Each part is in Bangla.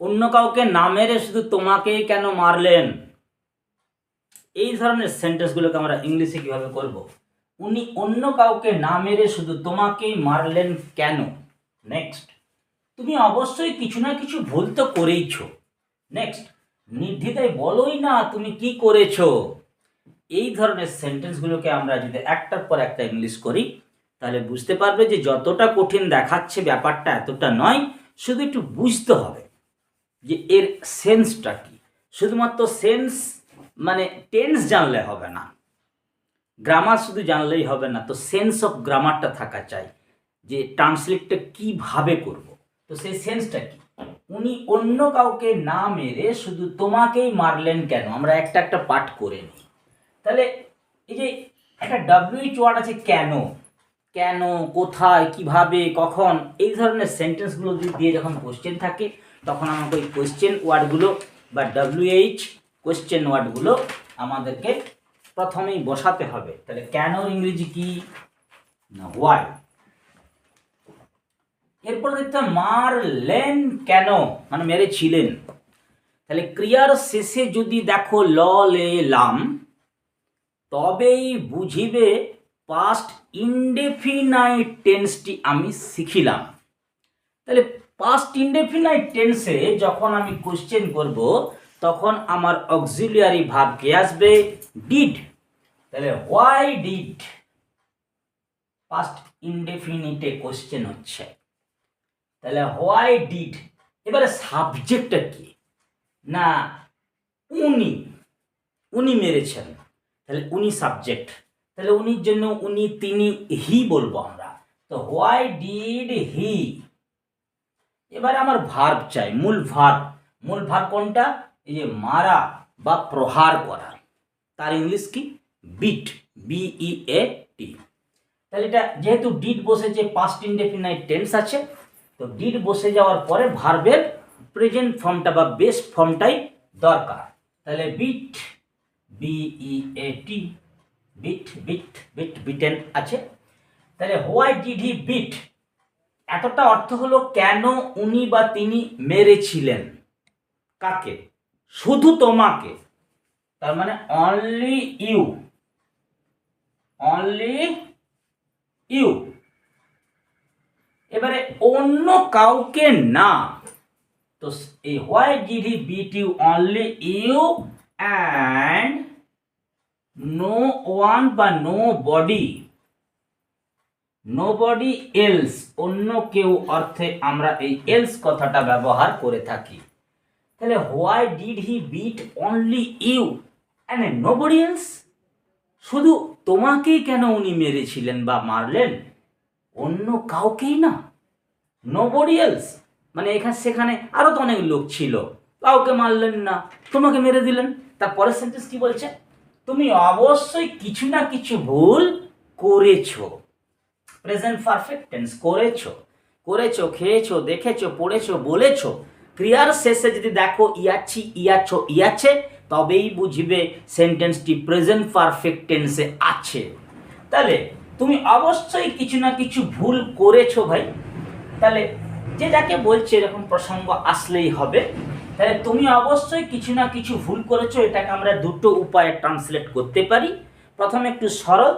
অন্য কাউকে না মেরে শুধু তোমাকেই কেন মারলেন? এই ধরনের সেন্টেন্সগুলোকে আমরা ইংলিশে কীভাবে করব? উনি অন্য কাউকে না মেরে শুধু তোমাকেই মারলেন কেন? নেক্সট তুমি অবশ্যই কিছু না কিছু ভুল তো করেইছো। নেক্সট নির্দ্বিধায় বলোই না তুমি কি করেছ। এই ধরনের সেন্টেন্সগুলোকে আমরা যদি একটার পর একটা ইংলিশ করি, তাহলে বুঝতে পারবে যে যতটা কঠিন দেখাচ্ছে ব্যাপারটা এতটা নয়, শুধু একটু বুঝতে হবে। যে এর সেন্সটা কি? শুধুমাত্র সেন্স মানে টেন্স জানলে হবে না। গ্রামার শুধু জানলেই হবে না, তো সেন্স অফ গ্রামারটা থাকা চাই যে ট্রান্সলেটটা কীভাবে করব। তো সেই সেন্সটা কি? উনি অন্য কাউকে না মেরে শুধু তোমাকেই মারলেন কেন? আমরা একটা একটা পাঠ করে নিই। তাহলে এই যে একটা ডাব্লিউইচ ওয়ার্ড আছে কেন? কেন? কোথায়? কীভাবে? কখন? এই ধরনের সেন্টেন্সগুলো দিয়ে যখন কোশ্চেন থাকে তখন আমাকে ওই কোশ্চেন ওয়ার্ডগুলো বা ডাব্লিউএইচ কোশ্চেন ওয়ার্ডগুলো আমাদেরকে প্রথমেই বসাতে হবে। তাহলে কেন ইংরেজি কি? না হোয়াই এরপর দেখতে মারলেন কেন? মানে মেরেছিলেন তাহলে ক্রিয়ার শেষে যদি দেখো ল, লে, লাম, তবেই বুঝিবে পাস্ট ইনডেফিনাইট টেন্সটি আমি শিখিলাম। তাহলে পাস্ট ইনডেফিনাইট টেন্সে যখন আমি কোশ্চেন করব, তখন আমার অক্সিলিয়ারি ভাব কে আসবে? ডিড তাহলে হোয়াই ডিড পাস্ট ইনডেফিনিটে কোশ্চেন হচ্ছে। তাহলে হোয়াই ডিড এবারে সাবজেক্টটা কি? না, উনি উনি মেরেছেন। তাহলে উনি সাবজেক্ট তাহলে উনির জন্য উনি, তিনি হি বলব আমরা। তো হোয়াই ডিড হি এবারে আমার ভার্ব চাই, মূল ভার্ব। মূল ভার্ব কোনটা? এই যে মারা বা প্রহার করা। তার ইংলিশ কি? বিট বিই এ টি তাহলে এটা যেহেতু ডিড বসেছে পাস্ট ইনডেফিনাইট টেন্স আছে, তো ডিড বসে যাওয়ার পরে ভার্বের প্রেজেন্ট ফর্মটা বা বেস ফর্মটাই দরকার। তাহলে beat B E A T beat beat beat, beaten আছে। তাহলে হোয়াই ডিড হি বিট? এতটা অর্থ হলো কেন উনি বা তিনি মেরেছিলেন? কাকে? শুধু তোমাকে। তার মানে অনলি ইউ অনলি ইউ এবারে অন্য কাউকে না। তো এই why did he beat you only you and no one বা no body nobody else অন্য কেউ অর্থে আমরা এই এলস কথাটা ব্যবহার করে থাকি। তাহলে why did he beat only you and nobody else শুধু তোমাকেই কেন উনি মেরেছিলেন বা মারলেন? অন্য কাউকেই না। নো বডি এলস মানে এখানে, সেখানে আরও তো অনেক লোক ছিল। কাউকে মারলেন না, তোমাকে মেরে দিলেন। তারপরের সেন্টেন্স কি বলছে? তুমি অবশ্যই কিছু না কিছু ভুল করেছ। প্রেজেন্ট পারফেক্ট টেন্স করেছ করেছ, খেয়েছো, দেখেছ, পড়েছো, বলেছ, ক্রিয়ার শেষে যদি দেখো ইয়াচ্ছি ইয়াছো ইয়াছে তবেই বুঝবে সেন্টেন্সটি প্রেজেন্ট পারফেক্ট টেন্সে আছে। তাহলে তুমি অবশ্যই কিছু না কিছু ভুল করেছ ভাই। তাহলে যে যাকে বলছে এরকম প্রসঙ্গ আসলেই হবে। তাহলে তুমি অবশ্যই কিছু না কিছু ভুল করেছ, এটাকে আমরা দুটো উপায়ে ট্রান্সলেট করতে পারি। প্রথমে একটু সরল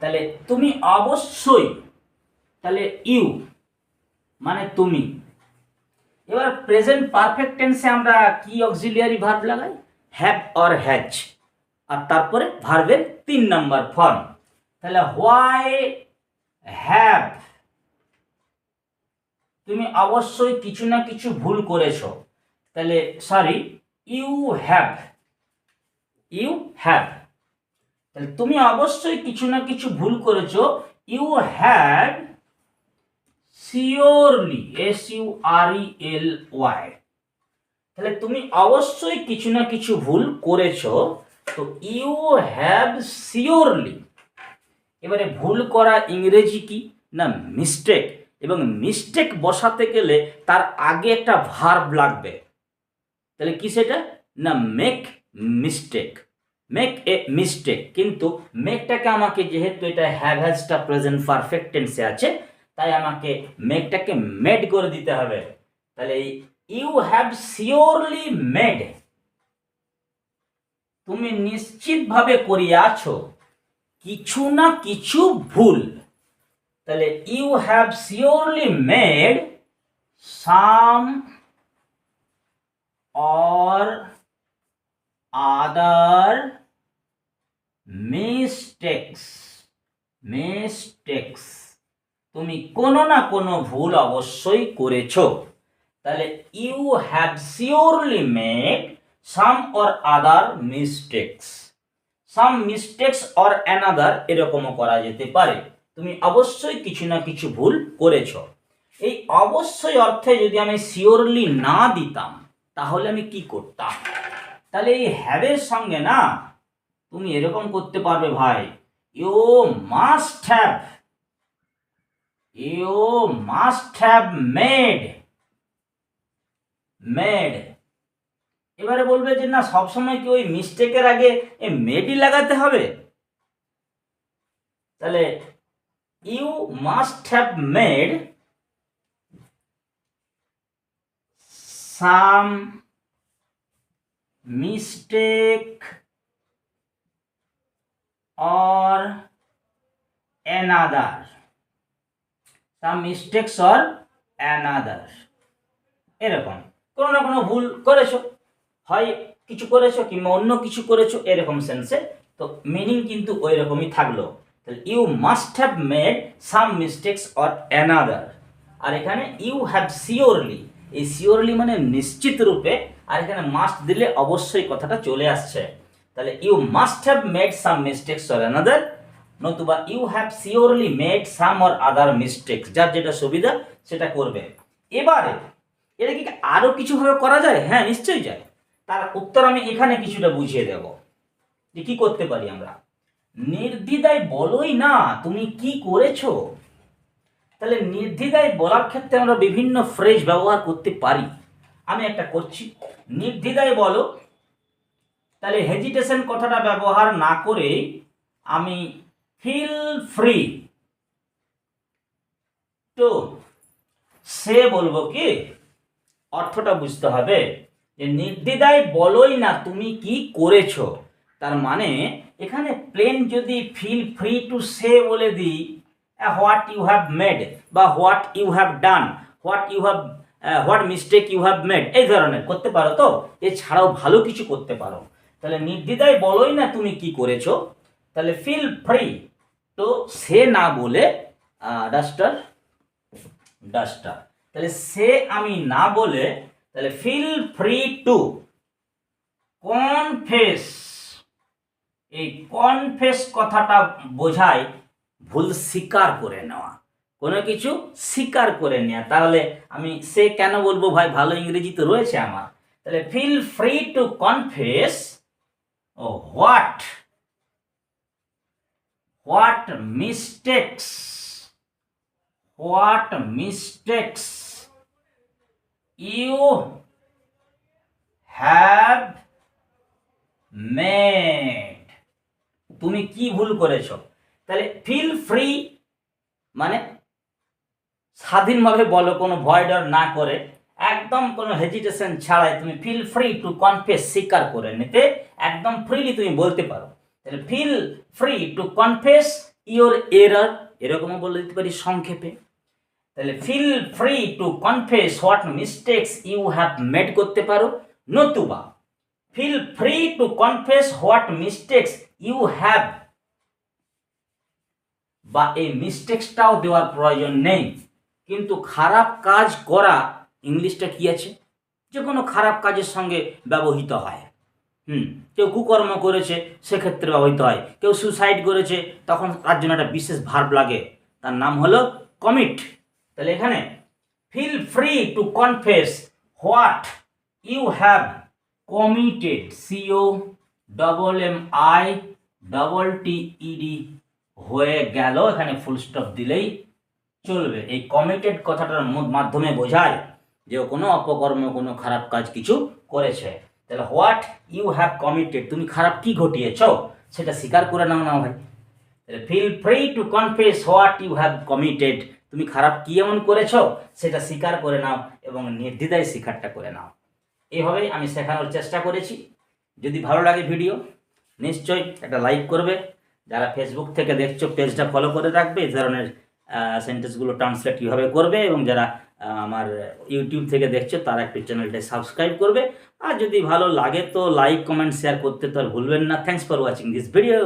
তাহলে তুমি অবশ্যই, তাহলে ইউ মানে তুমি। এবার প্রেজেন্ট পারফেক্ট টেন্সে আমরা কি অক্সিলিয়ারি ভার্ব লাগাই? হ্যাভ অর হ্যাচ আর তারপরে ভার্বের তিন নম্বর ফর্ম তাহলে হোয়াই হ্যাভ তুমি অবশ্যই কিছু না কিছু ভুল করেছ। তাহলে sorry you have you have তাহলে তুমি অবশ্যই কিছু না কিছু ভুল করেছ। You had surely S U R E L Y তাহলে তুমি অবশ্যই কিছু না কিছু ভুল করেছ। তো ইউ হ্যাভ সিওরলি এবারে ভুল করা ইংরেজি কি? না মিস্টেক এবং মিস্টেক বসাতে গেলে তার আগে একটা ভার্ব লাগবে। তাহলে কি সেটা? না make mistake make a mistake কিন্তু মেকটাকে আমাকে যেহেতু এটা হ্যাভ হ্যাজটা প্রেজেন্ট পারফেক্ট টেন্সে আছে, তাই আমাকে মেকটাকে মেড করে দিতে হবে। তাহলে ইউ হ্যাভ সিওরলি মেড তুমি নিশ্চিতভাবে করিয়াছ কিছু না কিছু ভুল। তাহলে you have surely made some or other mistakes mistakes তুমি কোনো না কোনো ভুল অবশ্যই করেছ। তাহলে you have surely made some or other mistakes some mistakes or another এরকমও করা যেতে পারে। তুমি অবশ্যই কিছু না কিছু ভুল করেছ। এই অবশ্যই অর্থে যদি আমি শিওরলি না দিতাম, তাহলে আমি কি করতাম? তাহলে এই হ্যাভের সঙ্গে না তুমি এরকম করতে পারবে ভাই। You must have you must have made made এবারে বলবে যে না, সবসময় কি ওই মিস্টেকের আগে এ মেডই লাগাতে হবে? তাহলে you must have made some mistake or another. Some mistakes or another. এরকম। কোনো না কোনো ভুল করেছ। হয় কিছু করেছ কিংবা অন্য কিছু করেছ, এরকম সেন্সে তো মিনিং কিন্তু ওই রকমই থাকল। তাহলে you must have made some mistakes or another আর এখানে ইউ হ্যাভ শিওরলি এই শিওরলি মানে নিশ্চিত রূপে আর এখানে মাস্ট দিলে অবশ্যই কথাটা চলে আসছে। তাহলে you must have made some another নতুবা you have surely made some or other mistakes যার যেটা সুবিধা সেটা করবে। এবারে এটা কি আরও কিছুভাবে করা যায়? হ্যাঁ নিশ্চয়ই যায়। তার উত্তর আমি এখানে কিছুটা বুঝিয়ে দেব। যে কি করতে পারি আমরা? নির্দ্বিধায় বলোই না, তুমি কি করেছ? তাহলে নির্দ্বিধায় বলার ক্ষেত্রে আমরা বিভিন্ন ফ্রেজ ব্যবহার করতে পারি। আমি একটা করছি। নির্দ্বিধায় বলো। তাহলে হেজিটেশন কথাটা ব্যবহার না করে আমি ফিল ফ্রি তো সে বলব কি? অর্থটা বুঝতে হবে যে নির্দ্বিধায় বলোই না তুমি কি করেছ। তার মানে এখানে প্লেন যদি ফিল ফ্রি টু সে বলে দিই হোয়াট ইউ হ্যাভ মেড বা what you have done what you have what mistake you have made এই ধরনের করতে পারো তো? এছাড়াও ভালো কিছু করতে পারো। তাহলে নির্দ্বিধায় বলোই না তুমি কি করেছ। তাহলে ফিল ফ্রি তো সে না বলে ডাস্টার ডাস্টার তাহলে সে আমি না বলে, তাহলে ফিল ফ্রি টু কনফেস এই কনফেস কথাটা বোঝায় ভুল স্বীকার করে নেওয়া। কোনো কিছু স্বীকার করে নেওয়া তাহলে আমি সে কেন বলব, ভাই, ভালো ইংরেজি তো রয়েছে আমার? তাহলে feel free to confess what what mistakes what mistakes you have made তুমি কি ভুল করেছ? তাহলে ফিল ফ্রি মানে স্বাধীনভাবে বলো, কোনো ভয় ডর না করে, একদম কোনো হেজিটেশন ছাড়াই তুমি ফিল ফ্রি টু কনফেস স্বীকার করে নিতে, একদম ফ্রিলি তুমি বলতে পারো। তাহলে feel free to confess your error এরকমও বলে দিতে পারি সংক্ষেপে। তাহলে feel free to confess what mistakes you have made করতে পারো, নতুবা feel free to confess what mistakes you have বা এই মিস্টেক্সটাও দেওয়ার প্রয়োজন নেই। কিন্তু খারাপ কাজ করা ইংলিশটা কি আছে? যে কোনো খারাপ কাজের সঙ্গে ব্যবহৃত হয়। হুম, কেউ কুকর্ম করেছে, সেক্ষেত্রে ব্যবহৃত হয়। কেউ সুসাইড করেছে, তখন তার জন্য একটা বিশেষ ভার্ব লাগে। তার নাম হলো কমিট তাহলে এখানে feel free to confess what you have committed C O double M I double T E D হয়ে গেল। এখানে ফুল স্টপ দিলেই চলবে। এই কমিটেড কথাটার মাধ্যমে বোঝায় যে কোনো অপকর্ম, কোনো খারাপ কাজ কিছু করেছে। তাহলে হোয়াট ইউ হ্যাভ কমিটেড তুমি খারাপ কি ঘটিয়েছ, সেটা স্বীকার করে নাও না ভাই। তাহলে feel free to confess what you have committed তুমি খারাপ কি এমন করেছ, সেটা স্বীকার করে নাও এবং নির্দ্বিধায় স্বীকারটা করে নাও। এইভাবেই আমি শেখানোর চেষ্টা করেছি। যদি ভালো লাগে ভিডিও নিশ্চয়ই একটা লাইক করবে। যারা ফেসবুক থেকে দেখছ পেজটা ফলো করে রাখবে। এই ধরনের সেন্টেন্সগুলো ট্রান্সলেট কীভাবে করবে এবং যারা আমার ইউটিউব থেকে দেখছে, তারা একটু চ্যানেলটা সাবস্ক্রাইব করবে। আর যদি ভালো লাগে তো লাইক কমেন্ট শেয়ার করতে তো আর ভুলবেন না। Thanks for watching this video